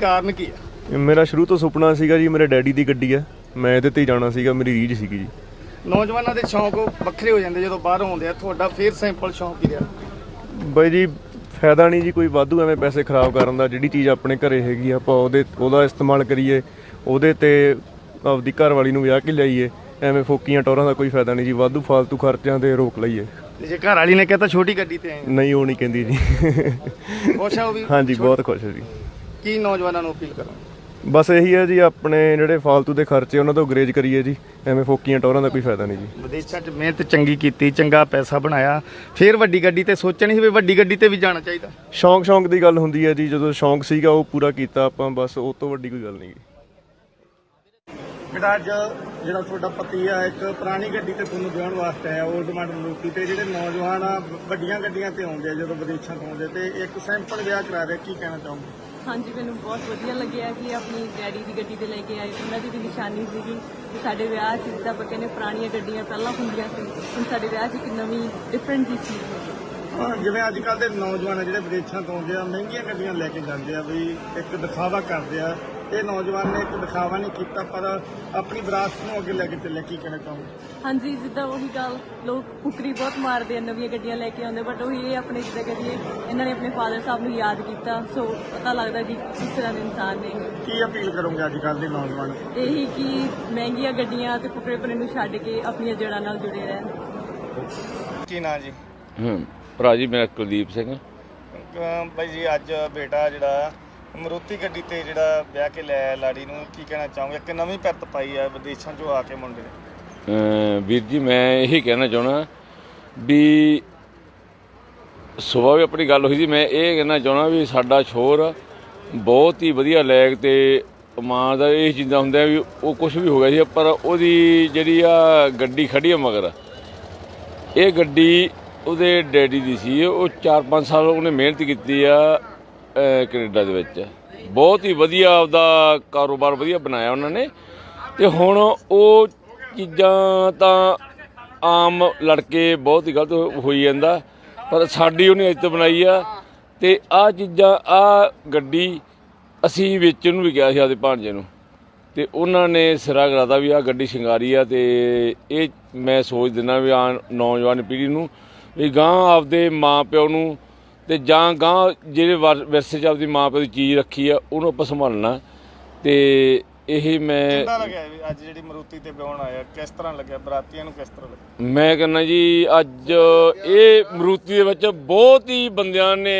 ਕਾਰਨ ਕੀ ਹੈ? ਮੇਰਾ ਸ਼ੁਰੂ ਤੋਂ ਸੁਪਨਾ ਸੀਗਾ ਜੀ ਮੇਰੇ ਡੈਡੀ ਦੀ ਗੱਡੀ ਹੈ। ਮੈਂ ਇਹਦੇ ਤੇ ਹੀ ਜਾਣਾ ਸੀਗਾ ਮੇਰੀ ਰੀਝ ਸੀਗੀ ਜੀ। ਨੌਜਵਾਨਾਂ ਦੇ ਸ਼ੌਂਕ ਵੱਖਰੇ ਹੋ ਜਾਂਦੇ ਜਦੋਂ ਬਾਹਰੋਂ ਆਉਂਦੇ ਆ। ਤੁਹਾਡਾ ਫੇਰ ਸਿੰਪਲ ਸ਼ੌਂਕ ਹੀ ਰਿਹਾ? ਬਾਈ ਜੀ ਫਾਇਦਾ ਨਹੀਂ ਜੀ ਕੋਈ ਵਾਧੂ ਐਵੇਂ ਪੈਸੇ ਖਰਾਬ ਕਰਨ ਦਾ। ਜਿਹੜੀ ਚੀਜ਼ ਆਪਣੇ ਘਰੇ ਹੈਗੀ ਆ, ਆਪਾਂ ਉਹਦੇ ਉਹਦਾ ਇਸਤੇਮਾਲ ਕਰੀਏ। ਉਹਦੇ ਤੇ ਆਪਦੀ ਘਰ ਵਾਲੀ ਨੂੰ ਵਿਆਹ ਕੇ ਲਿਆਈਏ। ਐਵੇਂ ਫੋਕੀਆਂ ਟੋਰਾਂ ਦਾ ਕੋਈ ਫਾਇਦਾ ਨਹੀਂ ਜੀ। ਵਾਧੂ ਫਾਲਤੂ ਖਰਚਿਆਂ ਤੇ ਰੋਕ ਲਈਏ। ਤੇ ਜੇ ਘਰ ਵਾਲੀ ਨੇ ਕਹਤਾ ਛੋਟੀ ਗੱਡੀ ਤੇ ਆਏ ਨਹੀਂ ਉਹ ਨਹੀਂ ਕਹਿੰਦੀ ਜੀ। ਖੁਸ਼ ਆ ਉਹ ਵੀ? ਹਾਂਜੀ ਬਹੁਤ ਖੁਸ਼ ਹੈ ਜੀ। ਕੀ ਨੌਜਵਾਨਾਂ ਨੂੰ ਅਪੀਲ ਕਰਾਂ ਬਸ ਇਹੀ ਹੈ ਜੀ ਆਪਣੇ ਜਿਹੜੇ ਫਾਲਤੂ ਦੇ ਖਰਚੇ ਉਹਨਾਂ ਤੋਂ ਗਰੇਜ ਕਰੀਏ ਜੀ। ਐਵੇਂ ਫੋਕੀਆਂ ਟੋਰਾਂ ਦਾ ਕੋਈ ਫਾਇਦਾ ਨਹੀਂ ਜੀ। ਵਿਦੇਸ਼ਾਂ 'ਚ ਮਿਹਨਤ ਚੰਗੀ ਕੀਤੀ ਚੰਗਾ ਪੈਸਾ ਬਣਾਇਆ ਫੇਰ ਵੱਡੀ ਗੱਡੀ ਤੇ ਸੋਚਣੀ ਸੀ ਵੀ ਵੱਡੀ ਗੱਡੀ ਤੇ ਵੀ ਜਾਣਾ ਚਾਹੀਦਾ। ਸ਼ੌਂਕ ਸ਼ੌਂਕ ਦੀ ਗੱਲ ਹੁੰਦੀ ਹੈ ਜੀ ਜਦੋਂ ਸ਼ੌਂਕ ਸੀਗਾ ਉਹ ਪੂਰਾ ਕੀਤਾ ਆਪਾਂ ਬਸ ਉਹ ਤੋਂ ਵੱਡੀ ਕੋਈ ਗੱਲ ਨਹੀਂ ਗੀ ਜਿਹੜਾ ਅੱਜ ਜਿਹੜਾ ਤੁਹਾਡਾ ਪਤੀ ਆ ਇੱਕ ਪੁਰਾਣੀ ਗੱਡੀ ਤੇ ਤੁਹਾਨੂੰ ਵਿਆਹਣ ਵਾਸਤੇ ਆਇਆ 올ਡ ਮਾਡਲ ਮਰੂਤੀ ਤੇ ਜਿਹੜੇ ਨੌਜਵਾਨ ਆ ਵੱਡੀਆਂ ਗੱਡੀਆਂ ਤੇ ਆਉਂਦੇ ਆ ਜਦੋਂ ਵਿਦੇਸ਼ਾਂ ਤੋਂ ਆਉਂਦੇ ਤੇ ਇੱਕ ਸਿੰਪਲ ਵਿਆਹ ਕਰਾ ਰਹੇ ਕੀ ਕਹਿਣਾ ਚਾਹੋਗੇ? ਹਾਂਜੀ ਮੈਨੂੰ ਬਹੁਤ ਵਧੀਆ ਲੱਗਿਆ ਕਿ ਆਪਣੀ ਡੈਡੀ ਦੀ ਗੱਡੀ ਤੇ ਲੈ ਕੇ ਆਏ ਉਹਨਾਂ ਦੀ ਵੀ ਨਿਸ਼ਾਨੀ ਸੀਗੀ ਕਿ ਸਾਡੇ ਵਿਆਹ 'ਚ ਜਿੱਦਾਂ ਆਪਾਂ ਕਹਿੰਦੇ ਪੁਰਾਣੀਆਂ ਗੱਡੀਆਂ ਪਹਿਲਾਂ ਹੁੰਦੀਆਂ ਸੀ ਹੁਣ ਸਾਡੇ ਵਿਆਹ 'ਚ ਇੱਕ ਨਵੀਂ ਡਿਫਰੈਂਟ ਜੀ ਚੀਜ਼ ਹੋਈ ਹਾਂ, ਜਿਵੇਂ ਅੱਜ ਕੱਲ ਦੇ ਨੌਜਵਾਨ ਆ ਜਿਹੜੇ ਵਿਦੇਸ਼ਾਂ ਤੋਂ ਆਉਂਦੇ ਆ ਮਹਿੰਗੀਆਂ ਗੱਡੀਆਂ ਲੈ ਕੇ ਜਾਂਦੇ ਆ ਵੀ ਇੱਕ ਦਿਖਾਵਾ ਕਰਦੇ ਆ ਇਹ ਨੌਜਵਾਨ ਨੇ ਇੱਕ ਦਿਖਾਵਾ ਨਹੀਂ ਕੀਤਾ ਪਰ ਆਪਣੀ ਵਿਰਾਸਤ ਨੂੰ ਅੱਗੇ ਲੈ ਕੇ ਚੱਲੇ ਕੀ ਕਹਿਣਾ ਚਾਹੋਗੇ ਹਾਂਜੀ ਜਿੱਦਾਂ ਉਹੀ ਗੱਲ ਲੋਕ ਕੁਕਰੀ ਬਹੁਤ ਮਾਰਦੇ ਆ ਨਵੀਆਂ ਗੱਡੀਆਂ ਲੈ ਕੇ ਆਉਂਦੇ ਬਟ ਉਹੀ ਇਹ ਆਪਣੇ ਜਿੱਦਾਂ ਕਰੀਏ ਇਹਨਾਂ ਨੇ ਆਪਣੇ ਫਾਦਰ ਸਾਹਿਬ ਨੂੰ ਯਾਦ ਕੀਤਾ ਸੋ ਪਤਾ ਲੱਗਦਾ ਕਿ ਕਿਸ ਤਰ੍ਹਾਂ ਦੇ ਇਨਸਾਨ ਨੇ ਇਹ। ਕੀ ਅਪੀਲ ਕਰੋਗੇ ਅੱਜ ਕੱਲ ਦੇ ਨੌਜਵਾਨ? ਇਹੀ ਕਿ ਮਹਿੰਗੀਆਂ ਗੱਡੀਆਂ ਤੇ ਕੁਕਰੇਪਨੇ ਨੂੰ ਛੱਡ ਕੇ ਆਪਣੀਆਂ ਜੜ੍ਹਾਂ ਨਾਲ ਜੁੜੇ ਰਹਿਣ ਕੀ ਨਾਂ ਜੀ ਹੂੰ ਭਰਾ ਜੀ ਮੇਰਾ ਕੁਲਦੀਪ ਸਿੰਘ ਅਮ ਬਾਈ ਜੀ ਅੱਜ ਬੇਟਾ ਜਿਹੜਾ ਮਰੂਤੀ ਗੱਡੀ ਤੇ ਜਿਹੜਾ ਵਿਆਹ ਕੇ ਲੈ ਲਾੜੀ ਨੂੰ, ਕੀ ਕਹਿਣਾ ਚਾਹੋਗੇ? ਇੱਕ ਨਵੀਂ ਪਿਰਤ ਪਾਈ ਆ ਵਿਦੇਸ਼ਾਂ ਚੋਂ ਆ ਕੇ ਮੁੰਡੇ ਨੇ। ਵੀਰ ਜੀ, ਮੈਂ ਇਹੀ ਕਹਿਣਾ ਚਾਹਣਾ ਵੀ ਸਵੇਰ ਵੀ ਆਪਣੀ ਗੱਲ ਹੋਈ ਸੀ, ਮੈਂ ਇਹ ਕਹਿਣਾ ਚਾਹਣਾ ਵੀ ਸਾਡਾ ਸ਼ੋਰ ਬਹੁਤ ਹੀ ਵਧੀਆ ਲੈਗ ਤੇ ਮਾਂ ਦਾ ਇਹ ਚੀਜ਼ਾਂ ਹੁੰਦਾ ਵੀ ਉਹ ਕੁਝ ਵੀ ਹੋ ਗਿਆ ਸੀ, ਪਰ ਉਹਦੀ ਜਿਹੜੀ ਆ ਗੱਡੀ ਖੜੀ ਆ ਮਗਰ, ਇਹ ਗੱਡੀ ਉਹਦੇ ਡੈਡੀ ਦੀ ਸੀ, ਉਹ 4-5 ਸਾਲ ਉਹਨੇ ਮਿਹਨਤ ਕੀਤੀ ਆ ਕੈਨੇਡਾ ਦੇ ਵਿੱਚ। ਬਹੁਤ ਹੀ ਵਧੀਆ ਆਪਦਾ ਕਾਰੋਬਾਰ ਵਧੀਆ ਬਣਾਇਆ ਉਹਨਾਂ ਨੇ। ਤੇ ਹੁਣ ਉਹ ਚੀਜ਼ਾਂ ਤਾਂ ਆਮ ਲੜਕੇ ਬਹੁਤ ਹੀ ਗਲਤ ਹੋਈ ਜਾਂਦਾ, ਪਰ ਸਾਡੀ ਉਹਨੇ ਇੱਜ਼ਤ ਬਣਾਈ ਆ। ਤੇ ਆ ਚੀਜ਼ਾਂ ਆ ਗੱਡੀ ਅਸੀਂ ਵੇਚਣ ਨੂੰ ਵੀ ਕਿਹਾ ਸੀ ਆਪਦੇ ਭਾਂਜੇ ਨੂੰ। ਤੇ ਉਹਨਾਂ ਨੇ ਸਿਰਾ ਕਰਾਤਾ ਵੀ ਆ ਗੱਡੀ ਸ਼ਿੰਗਾਰੀ ਆ ਤੇ ਇਹ ਮੈਂ ਸੋਚ ਦਿੰਦਾ ਵੀ ਆ ਨੌਜਵਾਨ ਪੀੜ੍ਹੀ ਨੂੰ ਵੀ ਗਾਂ ਆਪਦੇ ਮਾਂ ਪਿਓ ਨੂੰ ਤੇ ਜਾਂ ਗਾਂ ਜਿਹੜੇ ਵਰ- ਵਿਰਸੇ 'ਚ ਆਪਦੀ ਮਾਂ ਪਿਓ ਦੀ ਚੀਜ਼ ਰੱਖੀ ਆ ਉਹਨੂੰ ਆਪਾਂ ਸੰਭਾਲਣਾ। ਤੇ ਇਹ ਮੈਂ ਲੱਗਿਆ ਵੀ ਅੱਜ ਜਿਹੜੀ ਮਰੂਤੀ ਤੇ ਵਿਆਹਣ ਆਇਆ ਕਿਸ ਤਰ੍ਹਾਂ ਲੱਗਿਆ? ਬਰਾਤੀਆਂ ਨੂੰ ਕਿਸ ਤਰ੍ਹਾਂ ਲੱਗਿਆ? ਮੈਂ ਕਹਿੰਦਾ ਜੀ ਅੱਜ ਇਹ ਮਰੂਤੀ ਦੇ ਵਿੱਚ ਬਹੁਤ ਹੀ ਬੰਦਿਆਂ ਨੇ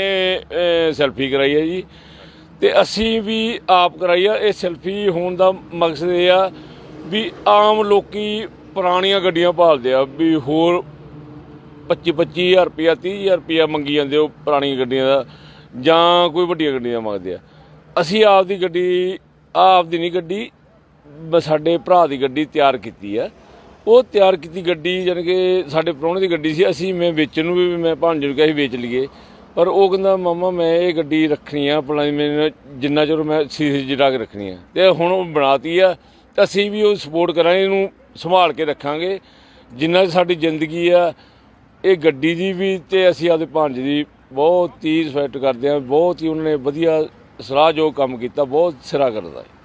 ਸੈਲਫੀ ਕਰਾਈ ਹੈ ਜੀ। ਤੇ ਅਸੀਂ ਵੀ ਆਪ ਕਰਾਈ ਆ। ਇਹ ਸੈਲਫੀ ਹੋਣ ਦਾ ਮਕਸਦ ਇਹ ਆ ਵੀ ਆਮ ਲੋਕੀ ਪੁਰਾਣੀਆਂ ਗੱਡੀਆਂ ਭਾਲਦੇ ਆ ਵੀ ਹੋਰ 25 25000 ਰੁਪਇਆ 30000 ਰੁਪਇਆ ਮੰਗੀ ਜਾਂਦੇ ਉਹ ਪੁਰਾਣੀਆਂ ਗੱਡੀਆਂ ਦਾ, ਜਾਂ ਕੋਈ ਵੱਡੀਆਂ ਗੱਡੀਆਂ ਮੰਗਦੇ ਆ। ਅਸੀਂ ਆਪ ਦੀ ਗੱਡੀ ਆਪ ਦੀ ਨਹੀਂ ਗੱਡੀ, ਬ- ਸਾਡੇ ਭਰਾ ਦੀ ਗੱਡੀ ਤਿਆਰ ਕੀਤੀ ਆ। ਉਹ ਤਿਆਰ ਕੀਤੀ ਗੱਡੀ, ਜਾਣੀ ਕਿ ਸਾਡੇ ਪ੍ਰਾਹੁਣੇ ਦੀ ਗੱਡੀ ਸੀ, ਅਸੀਂ ਮੈਂ ਵੇਚਣ ਨੂੰ ਵੀ ਮੈਂ ਭਾਂਜੇ ਨੂੰ ਕਿਹਾ ਸੀ ਵੇਚ ਲਈਏ। ਪਰ ਉਹ ਕਹਿੰਦਾ, ਮਾਮਾ, ਮੈਂ ਇਹ ਗੱਡੀ ਰੱਖਣੀ ਆ ਆਪਣਾ ਮੈਂ ਜਿੰਨਾ ਚਿਰ ਮੈਂ ਸੀਸੇ ਜਿਹਾ ਕੇ ਰੱਖਣੀ ਆ। ਤੇ ਹੁਣ ਉਹ ਬਣਾਤੀ ਆ, ਤੇ ਅਸੀਂ ਵੀ ਉਹ ਸਪੋਰਟ ਕਰਾਂਗੇ, ਇਹਨੂੰ ਸੰਭਾਲ ਕੇ ਰੱਖਾਂਗੇ। ਜਿੰਨਾ ਸਾਡੀ ਜ਼ਿੰਦਗੀ ਆ ਇਹ ਗੱਡੀ ਦੀ ਵੀ ਤੇ ਅਸੀਂ ਆਪਦੇ ਭਾਂਜੇ ਦੀ ਬਹੁਤ ਹੀ ਰਿਸਪੈਕਟ ਕਰਦੇ ਹਾਂ, ਬਹੁਤ ਹੀ ਉਹਨਾਂ ਨੇ ਵਧੀਆ ਸਲਾਹਯੋਗ ਕੰਮ ਕੀਤਾ, ਬਹੁਤ ਸਿਰਾ ਕਰਦਾ ਹੈ।